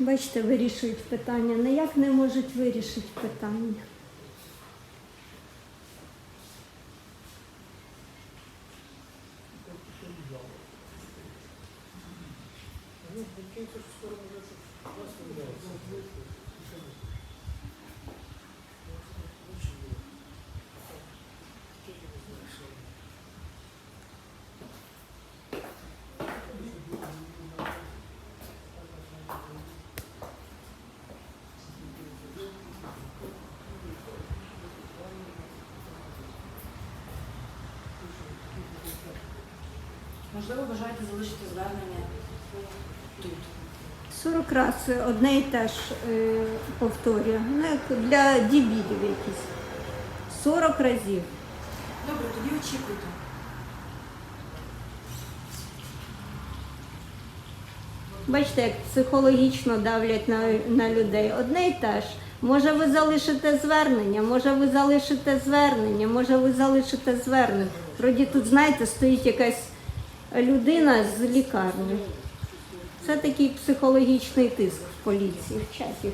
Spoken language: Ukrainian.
Бачите, вирішують питання. Ніяк не можуть вирішити питання. Можливо, бажаєте залишити звернення тут. 40 разів одне і те ж е, повторює. Ну, як для дебілів якісь. 40 разів. Добре, тоді очікуйте. Бачите, як психологічно давлять на, на людей. Одне і те ж. Може ви залишите звернення, може ви залишите звернення, може ви залишите звернення. Вроді тут, знаєте, стоїть якась людина з лікарні. Це такий психологічний тиск в поліції, в чаті.